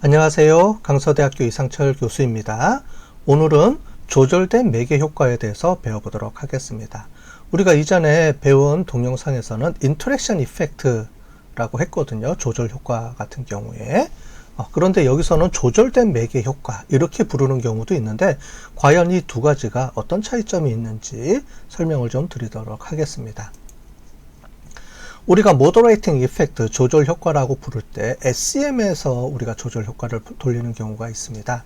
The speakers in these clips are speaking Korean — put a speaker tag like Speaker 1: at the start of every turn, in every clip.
Speaker 1: 안녕하세요. 강서대학교 이상철 교수입니다. 오늘은 조절된 매개 효과에 대해서 배워보도록 하겠습니다. 우리가 이전에 배운 동영상에서는 인터랙션 이펙트라고 했거든요. 조절 효과 같은 경우에. 어, 그런데 여기서는 조절된 매개 효과 이렇게 부르는 경우도 있는데 과연 이 두 가지가 어떤 차이점이 있는지 설명을 좀 드리도록 하겠습니다. 우리가 모더레이팅 이펙트 조절 효과라고 부를 때 SEM에서 우리가 조절 효과를 돌리는 경우가 있습니다.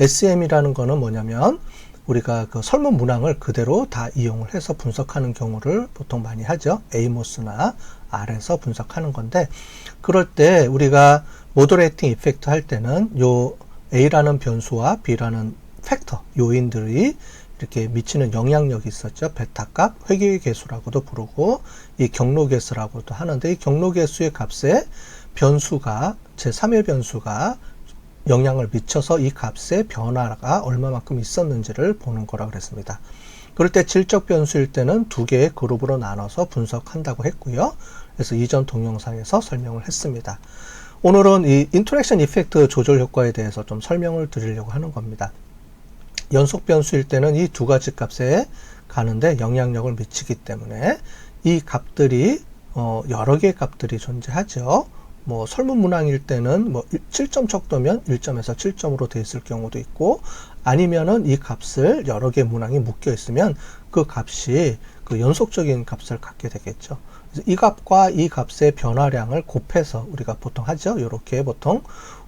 Speaker 1: SEM이라는 거는 뭐냐면 우리가 그 설문 문항을 그대로 다 이용을 해서 분석하는 경우를 보통 많이 하죠. 에이모스나 R에서 분석하는 건데 그럴 때 우리가 모더레이팅 이펙트 할 때는 요 A라는 변수와 B라는 팩터 요인들이 이렇게 미치는 영향력이 있었죠. 베타 값, 회귀 개수라고도 부르고 이 경로 개수라고도 하는데 이 경로 개수의 값에 변수가 제3의 변수가 영향을 미쳐서 이 값의 변화가 얼마만큼 있었는지를 보는 거라 그랬습니다. 그럴 때 질적 변수일 때는 두 개의 그룹으로 나눠서 분석한다고 했고요. 그래서 이전 동영상에서 설명을 했습니다. 오늘은 이 인터랙션 이펙트 조절 효과에 대해서 좀 설명을 드리려고 하는 겁니다. 연속 변수일 때는 이 두 가지 값에 가는데 영향력을 미치기 때문에 이 값들이 어 여러 개의 값들이 존재하죠. 뭐 설문 문항일 때는 뭐 7점 척도면 1점에서 7점으로 돼 있을 경우도 있고 아니면은 이 값을 여러 개 문항이 묶여 있으면 그 값이 그 연속적인 값을 갖게 되겠죠. 이 값과 이 값의 변화량을 곱해서 우리가 보통 하죠. 이렇게 보통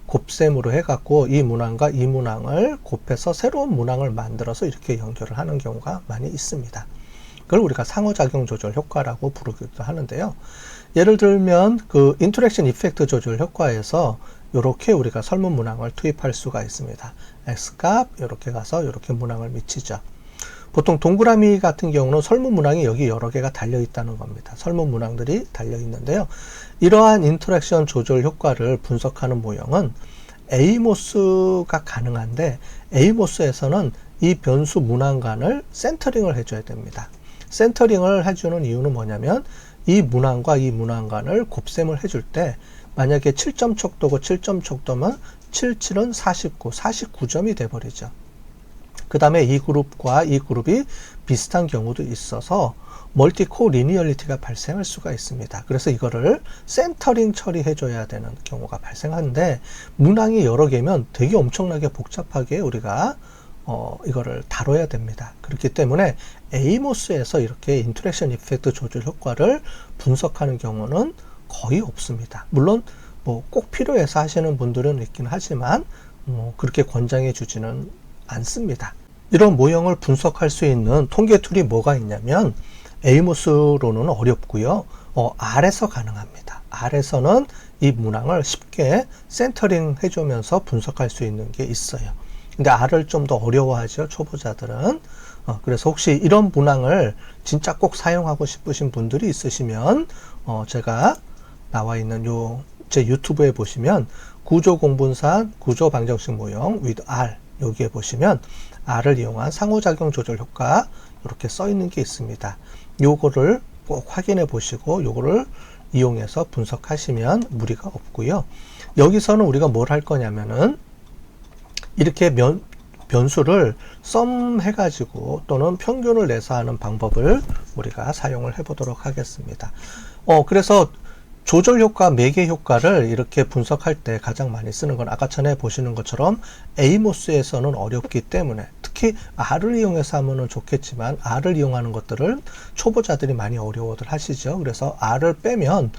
Speaker 1: 곱셈으로 해갖고 이 문항과 이 문항을 곱해서 새로운 문항을 만들어서 이렇게 연결을 하는 경우가 많이 있습니다. 그걸 우리가 상호작용 조절 효과라고 부르기도 하는데요. 예를 들면 그 인터랙션 이펙트 조절 효과에서 이렇게 우리가 설문 문항을 투입할 수가 있습니다. x값 이렇게 가서 이렇게 문항을 미치죠. 보통 동그라미 같은 경우는 설문 문항이 여기 여러 개가 달려 있다는 겁니다. 설문 문항들이 달려 있는데요. 이러한 인터랙션 조절 효과를 분석하는 모형은 에이모스가 가능한데 에이모스에서는 이 변수 문항간을 센터링을 해줘야 됩니다. 센터링을 해주는 이유는 뭐냐면 이 문항과 이 문항간을 곱셈을 해줄 때 만약에 7점 척도고 7점 척도면 7, 7은 49, 49점이 돼버리죠. 그 다음에 이 그룹과 이 그룹이 비슷한 경우도 있어서 멀티코 리니얼리티가 발생할 수가 있습니다. 그래서 이거를 센터링 처리해 줘야 되는 경우가 발생하는데 문항이 여러 개면 되게 엄청나게 복잡하게 우리가 어, 이거를 다뤄야 됩니다. 그렇기 때문에 에이모스에서 이렇게 인터랙션 이펙트 조절 효과를 분석하는 경우는 거의 없습니다. 물론 뭐 꼭 필요해서 하시는 분들은 있긴 하지만 뭐 그렇게 권장해 주지는 않습니다. 이런 모형을 분석할 수 있는 통계 툴이 뭐가 있냐면 에이모스로는 어렵고요. 어, R에서 가능합니다. R에서는 이 문항을 쉽게 센터링 해주면서 분석할 수 있는 게 있어요. 근데 R을 좀 더 어려워하죠. 초보자들은. 어, 그래서 혹시 이런 문항을 진짜 꼭 사용하고 싶으신 분들이 있으시면 어, 제가 나와 있는 요 제 유튜브에 보시면 구조 공분산 구조 방정식 모형 with R 여기에 보시면 R을 이용한 상호작용 조절 효과 이렇게 써 있는 게 있습니다. 요거를 꼭 확인해 보시고 요거를 이용해서 분석하시면 무리가 없고요. 여기서는 우리가 뭘 할 거냐면은 이렇게 면, 변수를 썸 해가지고 또는 평균을 내서 하는 방법을 우리가 사용을 해 보도록 하겠습니다. 어, 그래서 조절 효과, 매개 효과를 이렇게 분석할 때 가장 많이 쓰는 건 아까 전에 보시는 것처럼 에이모스에서는 어렵기 때문에 특히 R을 이용해서 하면 좋겠지만 R을 이용하는 것들을 초보자들이 많이 어려워들 하시죠. 그래서 R을 빼면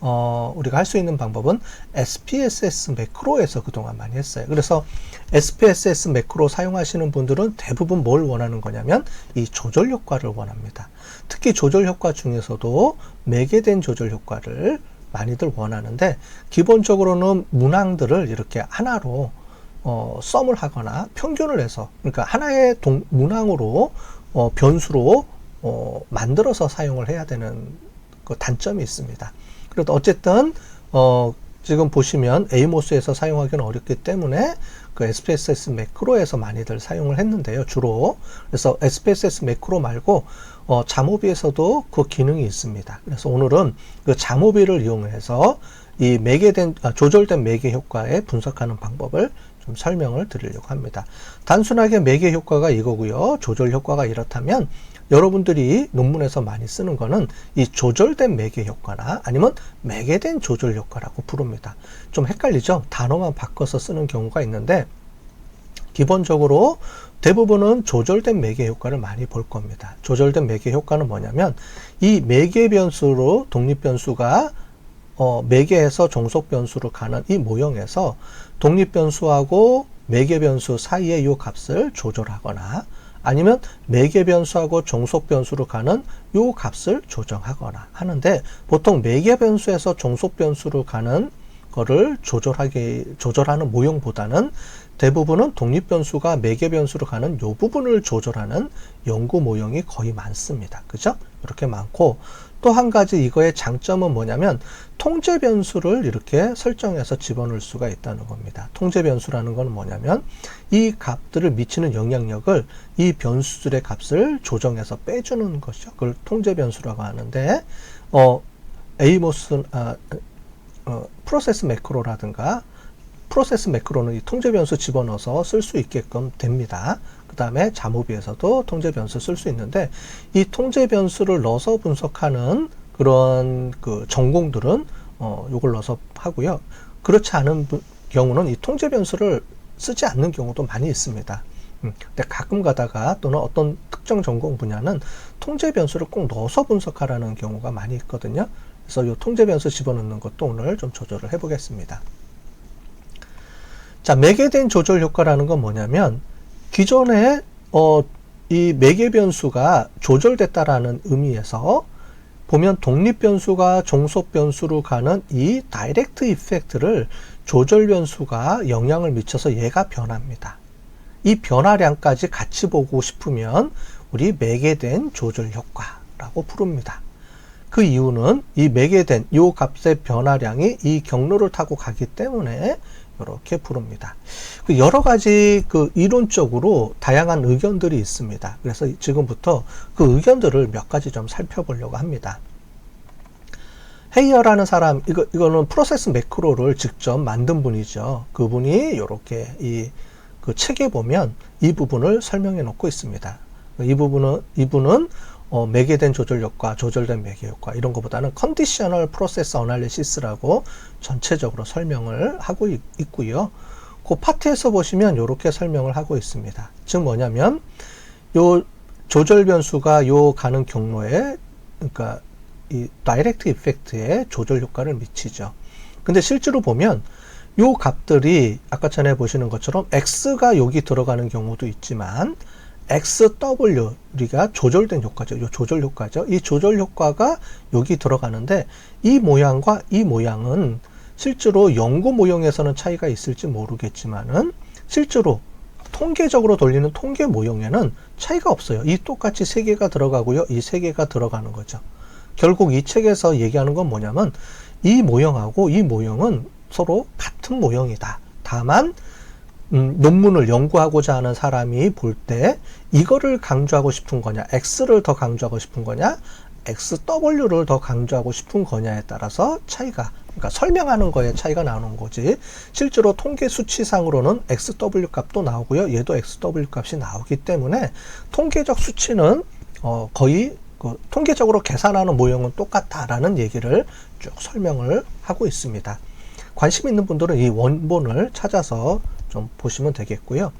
Speaker 1: 어, 우리가 할 수 있는 방법은 SPSS 매크로에서 그동안 많이 했어요. 그래서 SPSS 매크로 사용하시는 분들은 대부분 뭘 원하는 거냐면 이 조절 효과를 원합니다. 특히 조절 효과 중에서도 매개된 조절 효과를 많이들 원하는데 기본적으로는 문항들을 이렇게 하나로 어, 썸을 하거나 평균을 해서 그러니까 하나의 동, 문항으로 어, 변수로 어, 만들어서 사용을 해야 되는 그 단점이 있습니다. 그래도 어쨌든 어, 지금 보시면 에이모스에서 사용하기는 어렵기 때문에 그 SPSS 매크로에서 많이들 사용을 했는데요. 주로. 그래서 SPSS 매크로 말고 어, 자모비에서도 그 기능이 있습니다. 그래서 오늘은 그 자모비를 이용해서 이 매개된 아, 조절된 매개 효과에 분석하는 방법을 좀 설명을 드리려고 합니다. 단순하게 매개 효과가 이거고요. 조절 효과가 이렇다면 여러분들이 논문에서 많이 쓰는 거는 이 조절된 매개 효과나 아니면 매개된 조절 효과라고 부릅니다. 좀 헷갈리죠? 단어만 바꿔서 쓰는 경우가 있는데 기본적으로 대부분은 조절된 매개 효과를 많이 볼 겁니다. 조절된 매개 효과는 뭐냐면 이 매개 변수로 독립 변수가 어, 매개에서 종속 변수로 가는 이 모형에서 독립 변수하고 매개 변수 사이의 이 값을 조절하거나 아니면 매개 변수하고 종속 변수로 가는 요 값을 조정하거나 하는데 보통 매개 변수에서 종속 변수로 가는 거를 조절하게 조절하는 모형보다는 대부분은 독립 변수가 매개 변수로 가는 요 부분을 조절하는 연구 모형이 거의 많습니다. 그죠? 이렇게 많고 또 한 가지 이거의 장점은 뭐냐면 통제 변수를 이렇게 설정해서 집어넣을 수가 있다는 겁니다. 통제 변수라는 건 뭐냐면 이 값들을 미치는 영향력을 이 변수들의 값을 조정해서 빼주는 것이죠. 그걸 통제 변수라고 하는데 어 에이모스 아, 어, 프로세스 매크로라든가 프로세스 매크로는 이 통제 변수 집어넣어서 쓸 수 있게끔 됩니다. 그 다음에 자모비에서도 통제 변수 쓸 수 있는데 이 통제 변수를 넣어서 분석하는 그런 그 전공들은 어, 요걸 넣어서 하고요. 그렇지 않은 부, 경우는 이 통제 변수를 쓰지 않는 경우도 많이 있습니다. 음, 근데 가끔 가다가 또는 어떤 특정 전공 분야는 통제 변수를 꼭 넣어서 분석하라는 경우가 많이 있거든요. 그래서 이 통제 변수 집어넣는 것도 오늘 좀 조절을 해 보겠습니다. 자, 매개된 조절 효과라는 건 뭐냐면 기존에 어, 이 매개 변수가 조절됐다라는 의미에서 보면 독립 변수가 종속 변수로 가는 이 다이렉트 이펙트를 조절 변수가 영향을 미쳐서 얘가 변합니다. 이 변화량까지 같이 보고 싶으면 우리 매개된 조절 효과라고 부릅니다. 그 이유는 이 매개된 이 값의 변화량이 이 경로를 타고 가기 때문에 이렇게 부릅니다. 그 여러 가지 그 이론적으로 다양한 의견들이 있습니다. 그래서 지금부터 그 의견들을 몇 가지 좀 살펴보려고 합니다. 헤이어라는 사람, 이거, 이거는 프로세스 매크로를 직접 만든 분이죠. 그분이 이렇게 이 그 책에 보면 이 부분을 설명해 놓고 있습니다. 이 부분은, 이분은 어, 매개된 조절 효과, 조절된 매개 효과 이런 것보다는 컨디셔널 프로세스 어널리시스라고 전체적으로 설명을 하고 있, 고요 그 파트에서 보시면 이렇게 설명을 하고 있습니다. 즉 뭐냐면 요 조절 변수가 요 가는 경로에 그러니까 이 다이렉트 이펙트에 조절 효과를 미치죠. 근데 실제로 보면 요 값들이 아까 전에 보시는 것처럼 x가 여기 들어가는 경우도 있지만 XW 우리가 조절된 효과죠. 이 조절 효과죠. 이 조절 효과가 여기 들어가는데 이 모양과 이 모양은 실제로 연구 모형에서는 차이가 있을지 모르겠지만은 실제로 통계적으로 돌리는 통계 모형에는 차이가 없어요. 이 똑같이 세 개가 들어가고요. 이 세 개가 들어가는 거죠. 결국 이 책에서 얘기하는 건 뭐냐면 이 모형하고 이 모형은 서로 같은 모형이다. 다만 음, 논문을 연구하고자 하는 사람이 볼 때 이거를 강조하고 싶은 거냐, X를 더 강조하고 싶은 거냐, XW를 더 강조하고 싶은 거냐에 따라서 차이가, 그러니까 설명하는 거에 차이가 나오는 거지. 실제로 통계 수치상으로는 XW 값도 나오고요. 얘도 XW 값이 나오기 때문에 통계적 수치는 어, 거의 그 통계적으로 계산하는 모형은 똑같다라는 얘기를 쭉 설명을 하고 있습니다. 관심 있는 분들은 이 원본을 찾아서 좀 보시면 되겠고요.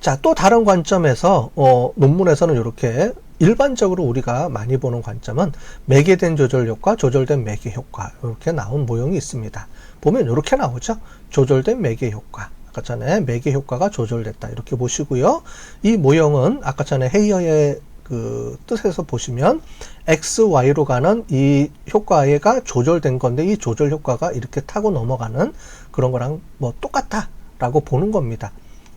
Speaker 1: 자, 또 다른 관점에서 어, 논문에서는 이렇게 일반적으로 우리가 많이 보는 관점은 매개된 조절 효과, 조절된 매개 효과 이렇게 나온 모형이 있습니다. 보면 이렇게 나오죠. 조절된 매개 효과. 아까 전에 매개 효과가 조절됐다 이렇게 보시고요. 이 모형은 아까 전에 헤이어의 그 뜻에서 보시면 x, y로 가는 이 효과가 조절된 건데 이 조절 효과가 이렇게 타고 넘어가는 그런 거랑 뭐 똑같다라고 보는 겁니다.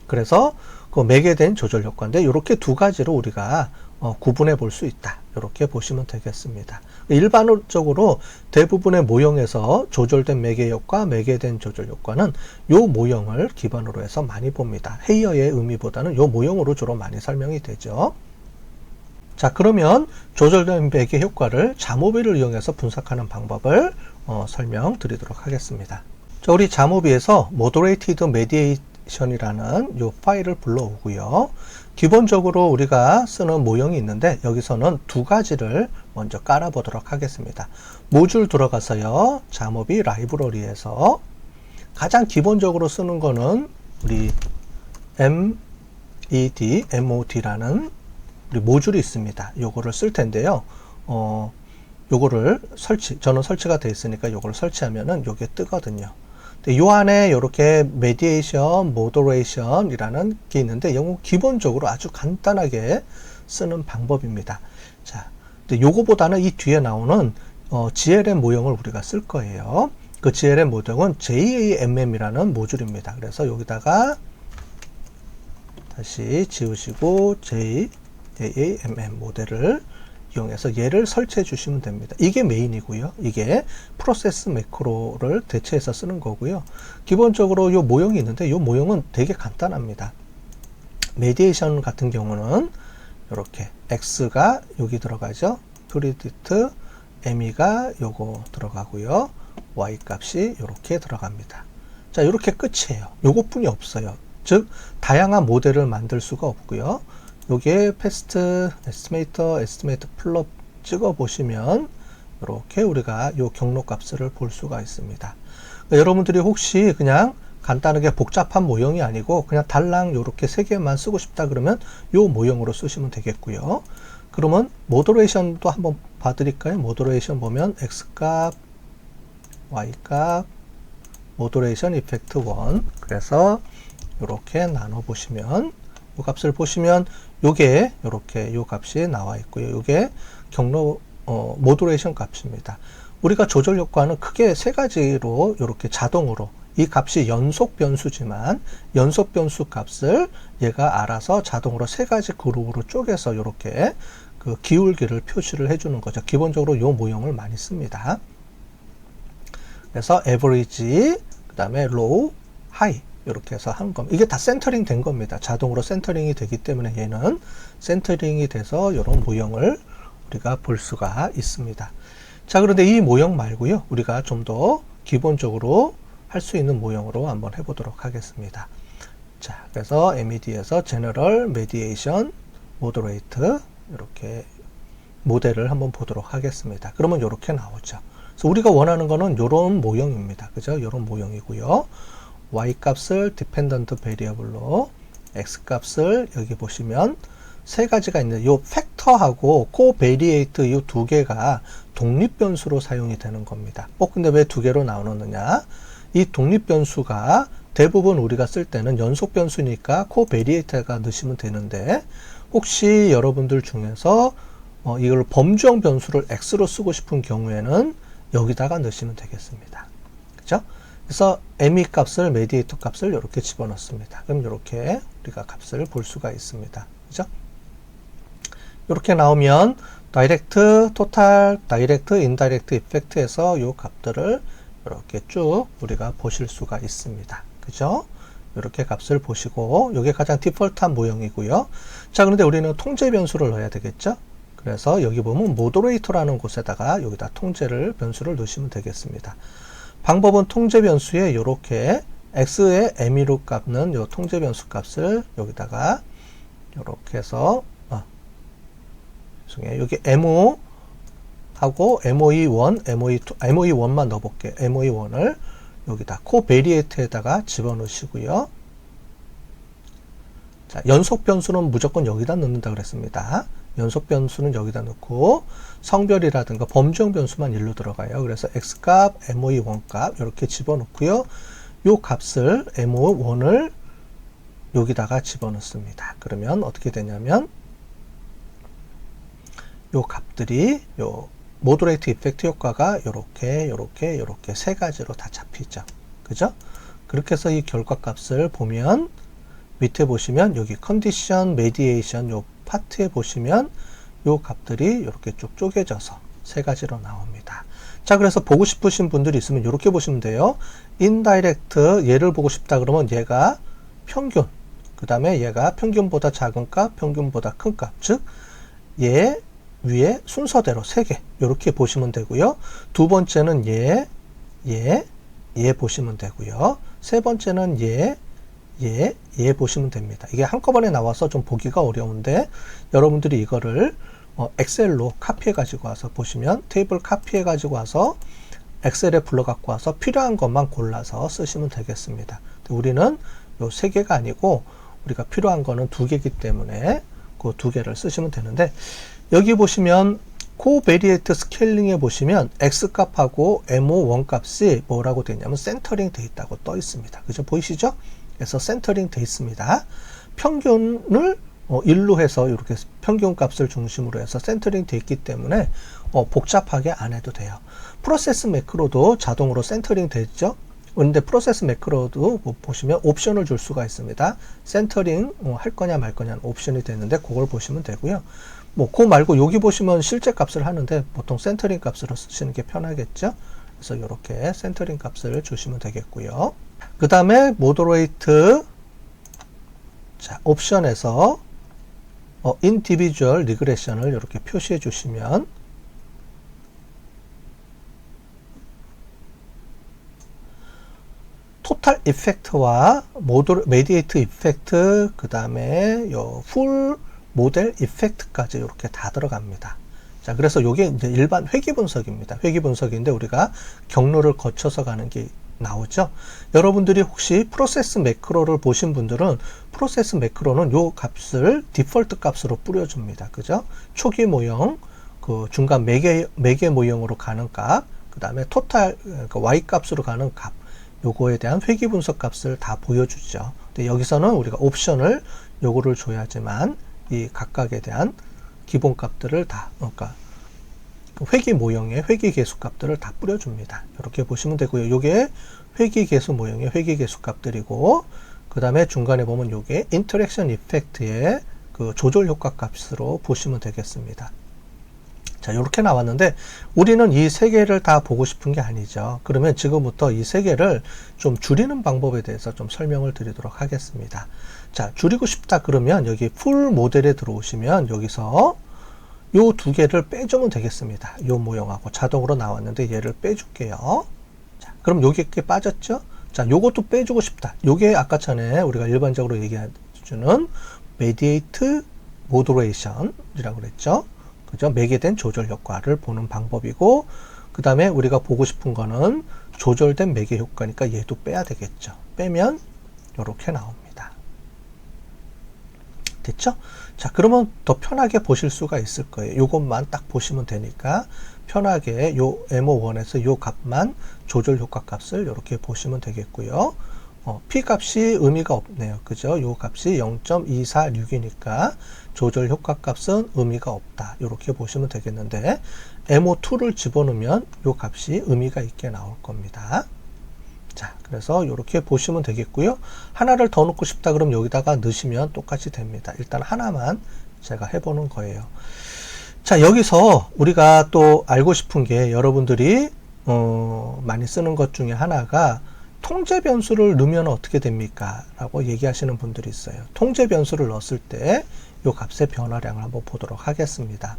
Speaker 1: 그래서 그 매개된 조절 효과인데 이렇게 두 가지로 우리가 어, 구분해 볼 수 있다. 이렇게 보시면 되겠습니다. 일반적으로 대부분의 모형에서 조절된 매개 효과, 매개된 조절 효과는 이 모형을 기반으로 해서 많이 봅니다. 헤이어의 의미보다는 이 모형으로 주로 많이 설명이 되죠. 자, 그러면 조절된 매개 효과를 자모비를 이용해서 분석하는 방법을 어, 설명드리도록 하겠습니다. 자, 우리 자모비에서 Moderated Mediation이라는 이 파일을 불러오고요. 기본적으로 우리가 쓰는 모형이 있는데 여기서는 두 가지를 먼저 깔아보도록 하겠습니다. 모듈 들어가서요. 자모비 라이브러리에서 가장 기본적으로 쓰는 거는 우리 MED, MOD라는 우리 모듈이 있습니다. 요거를 쓸 텐데요. 어, 요거를 설치, 저는 설치가 되어 있으니까 요거를 설치하면은 요게 뜨거든요. 요 안에 이렇게 메디에이션, 모더레이션이라는 게 있는데 영어 기본적으로 아주 간단하게 쓰는 방법입니다. 자, 근데 요거보다는 이 뒤에 나오는 어, GLM 모형을 우리가 쓸 거예요. 그 GLM 모형은 JAMM이라는 모듈입니다. 그래서 여기다가 다시 지우시고 JAMM 모델을 이용해서 얘를 설치해 주시면 됩니다. 이게 메인이고요. 이게 프로세스 매크로를 대체해서 쓰는 거고요. 기본적으로 이 모형이 있는데 이 모형은 되게 간단합니다. 메디에이션 같은 경우는 이렇게 x가 여기 들어가죠. 프리디트 ME가 요거 들어가고요. y 값이 이렇게 들어갑니다. 자, 이렇게 끝이에요. 요것뿐이 없어요. 즉 다양한 모델을 만들 수가 없고요. 요게 패스트 에스티메이터 에스티메이터 플럽 찍어 보시면 이렇게 우리가 요 경로 값을 볼 수가 있습니다. 그러니까 여러분들이 혹시 그냥 간단하게 복잡한 모형이 아니고 그냥 달랑 요렇게 세 개만 쓰고 싶다 그러면 요 모형으로 쓰시면 되겠고요. 그러면 모더레이션도 한번 봐드릴까요? 모더레이션 보면 x값, y값, 모더레이션 이펙트 1 그래서 이렇게 나눠 보시면 이 값을 보시면 요게 이렇게 요 값이 나와 있고요. 요게 경로 어, 모듈레이션 값입니다. 우리가 조절 효과는 크게 세 가지로 이렇게 자동으로 이 값이 연속 변수지만 연속 변수 값을 얘가 알아서 자동으로 세 가지 그룹으로 쪼개서 이렇게 그 기울기를 표시를 해주는 거죠. 기본적으로 요 모형을 많이 씁니다. 그래서 average, 그 다음에 low, high 이렇게 해서 한 겁니다. 이게 다 센터링 된 겁니다. 자동으로 센터링이 되기 때문에 얘는 센터링이 돼서 이런 모형을 우리가 볼 수가 있습니다. 자, 그런데 이 모형 말고요. 우리가 좀 더 기본적으로 할 수 있는 모형으로 한번 해보도록 하겠습니다. 자, 그래서 MED에서 General Mediation Moderate 이렇게 모델을 한번 보도록 하겠습니다. 그러면 이렇게 나오죠. 그래서 우리가 원하는 거는 이런 모형입니다. 그죠? 이런 모형이고요. Y 값을 dependent variable로 x 값을 여기 보시면 세 가지가 있는데 요 팩터하고 코베리에이트 이 두 개가 독립 변수로 사용이 되는 겁니다. 어 근데 왜 두 개로 나오느냐? 이 독립 변수가 대부분 우리가 쓸 때는 연속 변수니까 코베리에이트가 넣으시면 되는데 혹시 여러분들 중에서 어, 이걸 범주형 변수를 x로 쓰고 싶은 경우에는 여기다가 넣으시면 되겠습니다. 그죠? 그래서 ME 값을 메디에이터 값을 이렇게 집어넣습니다. 그럼 이렇게 우리가 값을 볼 수가 있습니다. 그죠? 이렇게 나오면 다이렉트, 토탈, 다이렉트, 인다이렉트 이펙트에서 이 값들을 이렇게 쭉 우리가 보실 수가 있습니다. 그죠? 이렇게 값을 보시고 이게 가장 디폴트한 모형이고요. 자, 그런데 우리는 통제 변수를 넣어야 되겠죠? 그래서 여기 보면 모더레이터라는 곳에다가 여기다 통제를 변수를 넣으시면 되겠습니다. 방법은 통제 변수에 이렇게 x의 m이로 값는 요 통제 변수 값을 여기다가 이렇게 해서 아, 여기 mo 하고 MOE1, MOE2, MOE1만 넣어볼게요. MOE1을 여기다 코베리에이트에다가 집어넣으시고요. 자, 연속 변수는 무조건 여기다 넣는다 그랬습니다. 연속 변수는 여기다 넣고 성별이라든가 범주형 변수만 일로 들어가요. 그래서 x값, moe1 값 이렇게 집어넣고요. 요 값을 mo1을 여기다가 집어넣습니다. 그러면 어떻게 되냐면 요 값들이 요 모드레이트 이펙트 효과가 이렇게 이렇게 이렇게 세 가지로 다 잡히죠. 그죠? 그렇게 해서 이 결과 값을 보면 밑에 보시면 여기 컨디션 메디에이션 요 파트에 보시면 요 값들이 이렇게 쭉 쪼개져서 세 가지로 나옵니다. 자, 그래서 보고 싶으신 분들이 있으면 이렇게 보시면 돼요. 인다이렉트 얘를 보고 싶다 그러면 얘가 평균, 그 다음에 얘가 평균보다 작은 값, 평균보다 큰 값, 즉, 얘 위에 순서대로 3개 이렇게 보시면 되고요. 두 번째는 얘, 얘, 얘 보시면 되고요. 세 번째는 얘, 얘, 얘 보시면 됩니다. 이게 한꺼번에 나와서 좀 보기가 어려운데 여러분들이 이거를 어, 엑셀로 카피해 가지고 와서 보시면 테이블 카피해 가지고 와서 엑셀에 불러 갖고 와서 필요한 것만 골라서 쓰시면 되겠습니다. 우리는 요 세 개가 아니고 우리가 필요한 거는 두 개이기 때문에 그 두 개를 쓰시면 되는데 여기 보시면 코베리에이트 스케일링에 보시면 x 값하고 mo1 값이 뭐라고 되어 있냐면 센터링 되어 있다고 떠 있습니다. 그죠? 보이시죠? 그래서 센터링 되어 있습니다. 평균을 어, 1로 해서 이렇게 평균 값을 중심으로 해서 센터링 되어 있기 때문에 어, 복잡하게 안 해도 돼요. 프로세스 매크로도 자동으로 센터링 되죠. 그런데 프로세스 매크로도 뭐 보시면 옵션을 줄 수가 있습니다. 센터링 어, 할 거냐 말 거냐 옵션이 되는데 그걸 보시면 되고요. 뭐, 그 말고 여기 보시면 실제 값을 하는데 보통 센터링 값으로 쓰시는 게 편하겠죠? 그래서 이렇게 센터링 값을 주시면 되겠고요. 그 다음에 모더레이트 자, 옵션에서 어, 인디비주얼 리그레션을 이렇게 표시해 주시면 토탈 이펙트와 모드 메디에이트 이펙트 그 다음에 요풀 모델 이펙트까지 이렇게 다 들어갑니다. 자, 그래서 이게 이제 일반 회귀 분석입니다. 회귀 분석인데 우리가 경로를 거쳐서 가는 게 나오죠. 여러분들이 혹시 프로세스 매크로를 보신 분들은 프로세스 매크로는 요 값을 디폴트 값으로 뿌려줍니다. 그죠? 초기 모형, 그 중간 매개, 매개 모형으로 가는 값, 그 다음에 토탈, 그러니까 Y 값으로 가는 값, 요거에 대한 회귀 분석 값을 다 보여주죠. 근데 여기서는 우리가 옵션을 요거를 줘야지만 이 각각에 대한 기본 값들을 다 그러니까 그 회귀 모형의 회귀 계수 값들을 다 뿌려줍니다. 이렇게 보시면 되고요. 요게 회귀 계수 모형의 회귀 계수 값들이고 그 다음에 중간에 보면 요게 인터랙션 이펙트의 그 조절 효과 값으로 보시면 되겠습니다. 자, 이렇게 나왔는데 우리는 이 세 개를 다 보고 싶은 게 아니죠. 그러면 지금부터 이 세 개를 좀 줄이는 방법에 대해서 좀 설명을 드리도록 하겠습니다. 자, 줄이고 싶다 그러면 여기 풀 모델에 들어오시면 여기서 요 두 개를 빼주면 되겠습니다. 요 모형하고 자동으로 나왔는데 얘를 빼줄게요. 자, 그럼 요게 게 빠졌죠? 자, 요것도 빼주고 싶다. 요게 아까 전에 우리가 일반적으로 얘기해주는 메디에이트 모드레이션이라고 그랬죠. 그죠? 매개된 조절 효과를 보는 방법이고, 그 다음에 우리가 보고 싶은 거는 조절된 매개 효과니까 얘도 빼야 되겠죠. 빼면 이렇게 나옵니다. 됐죠? 자, 그러면 더 편하게 보실 수가 있을 거예요. 요것만 딱 보시면 되니까 편하게 요 MO1에서 요 값만 조절 효과 값을 이렇게 보시면 되겠고요. 어, P 값이 의미가 없네요. 그죠? 요 값이 0.246이니까 조절 효과 값은 의미가 없다. 이렇게 보시면 되겠는데 MO2를 집어넣으면 요 값이 의미가 있게 나올 겁니다. 자, 그래서 이렇게 보시면 되겠고요. 하나를 더 넣고 싶다 그럼 여기다가 넣으시면 똑같이 됩니다. 일단 하나만 제가 해보는 거예요. 자, 여기서 우리가 또 알고 싶은 게 여러분들이 어, 많이 쓰는 것 중에 하나가 통제 변수를 넣으면 어떻게 됩니까? 라고 얘기하시는 분들이 있어요. 통제 변수를 넣었을 때 이 값의 변화량을 한번 보도록 하겠습니다.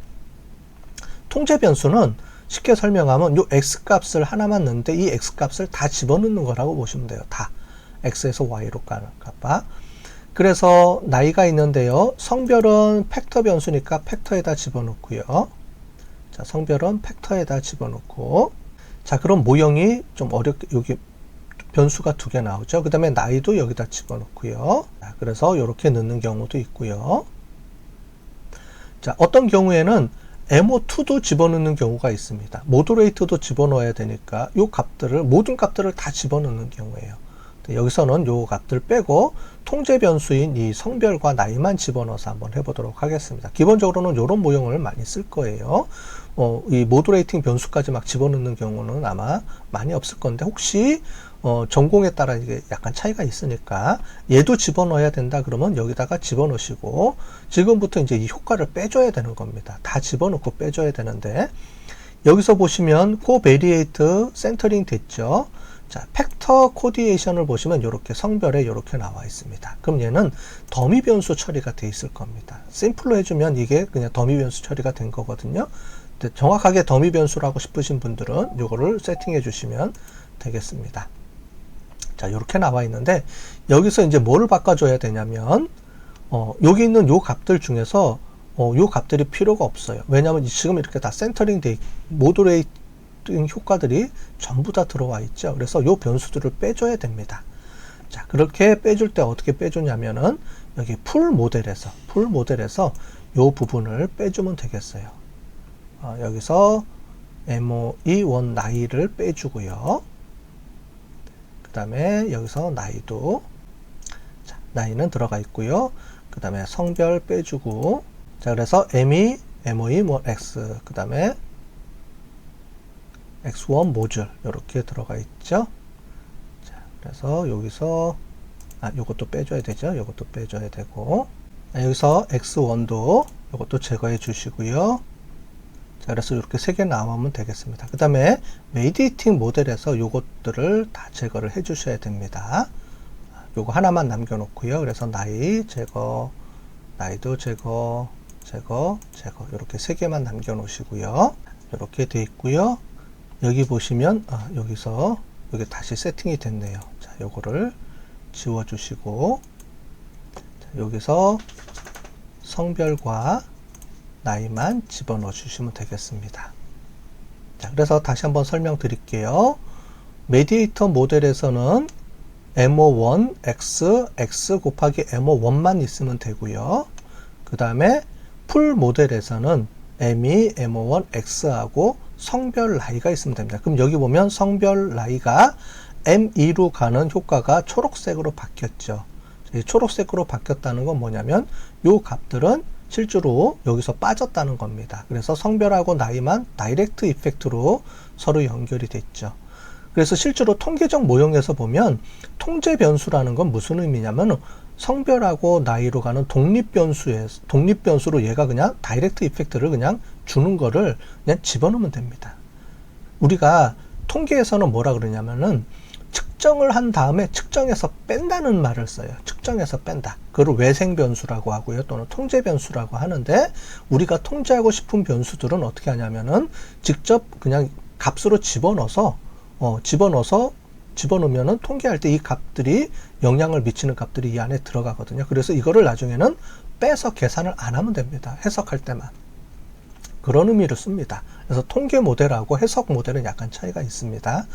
Speaker 1: 통제 변수는 쉽게 설명하면 이 x 값을 하나만 넣는데 이 x 값을 다 집어넣는 거라고 보시면 돼요. 다. x에서 y로 가는 값. 그래서 나이가 있는데요. 성별은 팩터 변수니까 팩터에다 집어넣고요. 자, 성별은 팩터에다 집어넣고 자, 그럼 모형이 좀 어렵게 여기 변수가 두 개 나오죠. 그 다음에 나이도 여기다 집어넣고요. 자, 그래서 이렇게 넣는 경우도 있고요. 자, 어떤 경우에는 MO2도 집어넣는 경우가 있습니다. 모드레이트도 집어넣어야 되니까 이 값들을 모든 값들을 다 집어넣는 경우에요. 여기서는 요 값들 빼고 통제 변수인 이 성별과 나이만 집어넣어서 한번 해보도록 하겠습니다. 기본적으로는 이런 모형을 많이 쓸 거예요. 어, 이 모드레이팅 변수까지 막 집어넣는 경우는 아마 많이 없을 건데 혹시 어, 전공에 따라 이게 약간 차이가 있으니까 얘도 집어넣어야 된다 그러면 여기다가 집어넣으시고 지금부터 이제 이 효과를 빼줘야 되는 겁니다. 다 집어넣고 빼줘야 되는데 여기서 보시면 코베리에이트 센터링 됐죠. 자, 팩터 코디에이션을 보시면 이렇게 성별에 이렇게 나와 있습니다. 그럼 얘는 더미 변수 처리가 돼 있을 겁니다. 심플로 해주면 이게 그냥 더미 변수 처리가 된 거거든요. 정확하게 더미 변수라고 싶으신 분들은 이거를 세팅해 주시면 되겠습니다. 자, 이렇게 나와 있는데 여기서 이제 뭐를 바꿔줘야 되냐면 어, 여기 있는 요 값들 중에서 어, 요 값들이 필요가 없어요. 왜냐하면 지금 이렇게 다 센터링 돼, 모듈레이팅 효과들이 전부 다 들어와 있죠. 그래서 요 변수들을 빼줘야 됩니다. 자, 그렇게 빼줄 때 어떻게 빼주냐면은 여기 풀 모델에서, 풀 모델에서 요 부분을 빼주면 되겠어요. 어, 여기서 MOE1 나이를 빼주고요. 그 다음에 여기서 나이도, 자, 나이는 들어가 있고요. 그 다음에 성별 빼주고, 자, 그래서 ME, MOE, 뭐 X, 그 다음에 X1 모듈 이렇게 들어가 있죠. 자, 그래서 여기서 아, 요것도 빼줘야 되죠. 요것도 빼줘야 되고 아, 여기서 X1도 요것도 제거해 주시고요. 자, 그래서 이렇게 세개 나오면 되겠습니다. 그 다음에 메디팅 모델에서 요것들을 다 제거를 해 주셔야 됩니다. 요거 하나만 남겨놓고요. 그래서 나이 제거, 나이도 제거, 제거, 제거 이렇게 세 개만 남겨 놓으시고요. 이렇게 돼 있고요. 여기 보시면 아, 여기서 여기 다시 세팅이 됐네요. 자, 요거를 지워 주시고 여기서 성별과 나이만 집어넣어 주시면 되겠습니다. 자, 그래서 다시 한번 설명드릴게요. 메디에이터 모델에서는 MO1 X, X 곱하기 MO1만 있으면 되고요. 그 다음에 풀 모델에서는 M2, M1, X하고 성별 나이가 있으면 됩니다. 그럼 여기 보면 성별 나이가 M2로 가는 효과가 초록색으로 바뀌었죠. 초록색으로 바뀌었다는 건 뭐냐면 요 값들은 실제로 여기서 빠졌다는 겁니다. 그래서 성별하고 나이만 다이렉트 이펙트로 서로 연결이 됐죠. 그래서 실제로 통계적 모형에서 보면 통제 변수라는 건 무슨 의미냐면 성별하고 나이로 가는 독립 변수에 독립 변수로 얘가 그냥 다이렉트 이펙트를 그냥 주는 거를 그냥 집어넣으면 됩니다. 우리가 통계에서는 뭐라 그러냐면은 측정을 한 다음에 측정해서 뺀다는 말을 써요. 측정해서 뺀다. 그걸 외생 변수라고 하고요. 또는 통제 변수라고 하는데 우리가 통제하고 싶은 변수들은 어떻게 하냐면은 직접 그냥 값으로 집어넣어서 어, 집어넣어서 집어넣으면은 통계할 때 이 값들이 영향을 미치는 값들이 이 안에 들어가거든요. 그래서 이거를 나중에는 빼서 계산을 안 하면 됩니다. 해석할 때만. 그런 의미를 씁니다. 그래서 통계 모델하고 해석 모델은 약간 차이가 있습니다.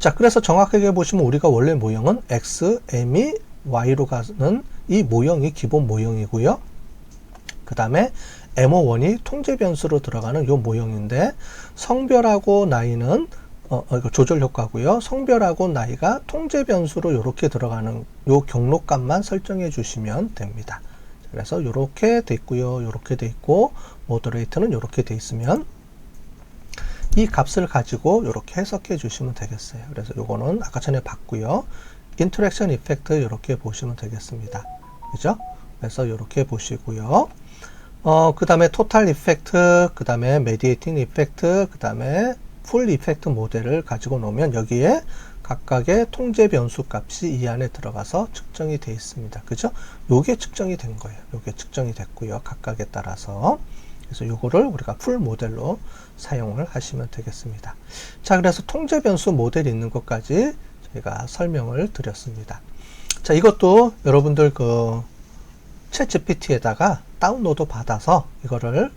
Speaker 1: 자, 그래서 정확하게 보시면 우리가 원래 모형은 x, m이 y로 가는 이 모형이 기본 모형이고요. 그 다음에 m5원이 통제 변수로 들어가는 이 모형인데 성별하고 나이는 어, 어, 조절 효과고요. 성별하고 나이가 통제 변수로 이렇게 들어가는 요 경로값만 설정해 주시면 됩니다. 그래서 이렇게 돼 있고요. 이렇게 돼 있고 모더레이터는 이렇게 돼 있으면 이 값을 가지고 이렇게 해석해 주시면 되겠어요. 그래서 요거는 아까 전에 봤고요. 인터랙션 이펙트 이렇게 보시면 되겠습니다. 그죠? 그래서 이렇게 보시고요. 어, 그 다음에 토탈 이펙트, 그 다음에 메디에이팅 이펙트, 그 다음에 풀 이펙트 모델을 가지고 놓으면 여기에 각각의 통제 변수 값이 이 안에 들어가서 측정이 되어 있습니다. 그죠? 요게 측정이 된 거예요. 요게 측정이 됐고요. 각각에 따라서. 그래서 요거를 우리가 풀 모델로 사용을 하시면 되겠습니다. 자, 그래서 통제 변수 모델이 있는 것까지 저희가 설명을 드렸습니다. 자, 이것도 여러분들 그 챗 GPT에다가 다운로드 받아서 이거를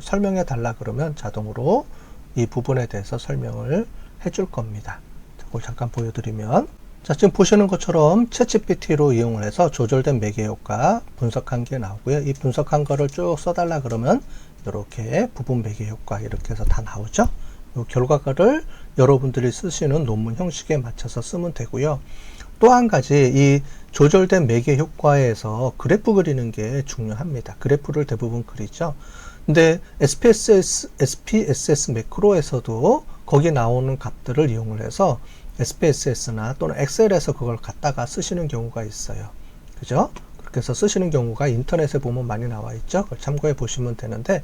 Speaker 1: 설명해 달라 그러면 자동으로 이 부분에 대해서 설명을 해줄 겁니다. 그걸 잠깐 보여드리면 자 지금 보시는 것처럼 챗GPT로 이용을 해서 조절된 매개 효과 분석한 게 나오고요. 이 분석한 거를 쭉 써달라 그러면 이렇게 부분 매개 효과 이렇게 해서 다 나오죠. 이 결과를 여러분들이 쓰시는 논문 형식에 맞춰서 쓰면 되고요. 또 한 가지 이 조절된 매개 효과에서 그래프 그리는 게 중요합니다. 그래프를 대부분 그리죠. 근데 SPSS, SPSS 매크로에서도 거기 나오는 값들을 이용을 해서 SPSS나 또는 엑셀에서 그걸 갖다가 쓰시는 경우가 있어요. 그죠? 그렇게 해서 쓰시는 경우가 인터넷에 보면 많이 나와 있죠. 그걸 참고해 보시면 되는데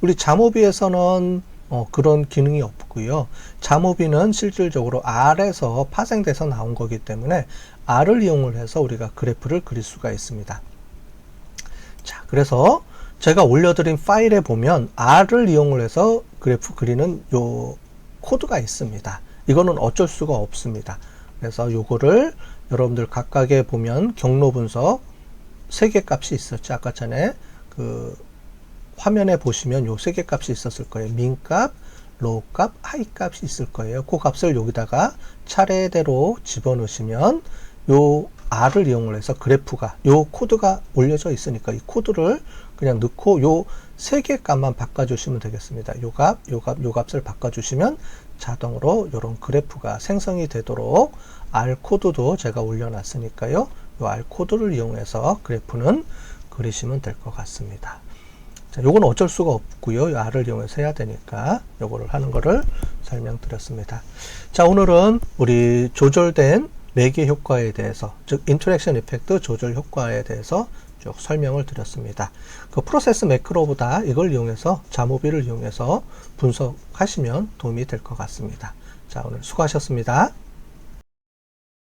Speaker 1: 우리 자모비에서는 어, 그런 기능이 없고요. 자모비는 실질적으로 R에서 파생돼서 나온 거기 때문에 R을 이용을 해서 우리가 그래프를 그릴 수가 있습니다. 자, 그래서 제가 올려드린 파일에 보면 R을 이용을 해서 그래프 그리는 요 코드가 있습니다. 이거는 어쩔 수가 없습니다. 그래서 요거를 여러분들 각각에 보면 경로 분석 세 개 값이 있었죠. 아까 전에 그 화면에 보시면 요 세 개 값이 있었을 거예요. 민 값, 로우 값, 하이 값이 있을 거예요. 그 값을 여기다가 차례대로 집어넣으시면 요 R을 이용을 해서 그래프가 요 코드가 올려져 있으니까 이 코드를 그냥 넣고 요 세 개 값만 바꿔주시면 되겠습니다. 요 값, 요 값, 요 값을 바꿔주시면 자동으로 이런 그래프가 생성이 되도록 R 코드도 제가 올려놨으니까요. 요 R 코드를 이용해서 그래프는 그리시면 될 것 같습니다. 자, 요건 어쩔 수가 없고요. 이 R을 이용해서 해야 되니까 요거를 하는 거를 설명드렸습니다. 자, 오늘은 우리 조절된 매개 효과에 대해서, 즉 인터랙션 이펙트 조절 효과에 대해서 쭉 설명을 드렸습니다. 그 프로세스 매크로보다 이걸 이용해서 자모비를 이용해서 분석하시면 도움이 될 것 같습니다. 자, 오늘 수고하셨습니다.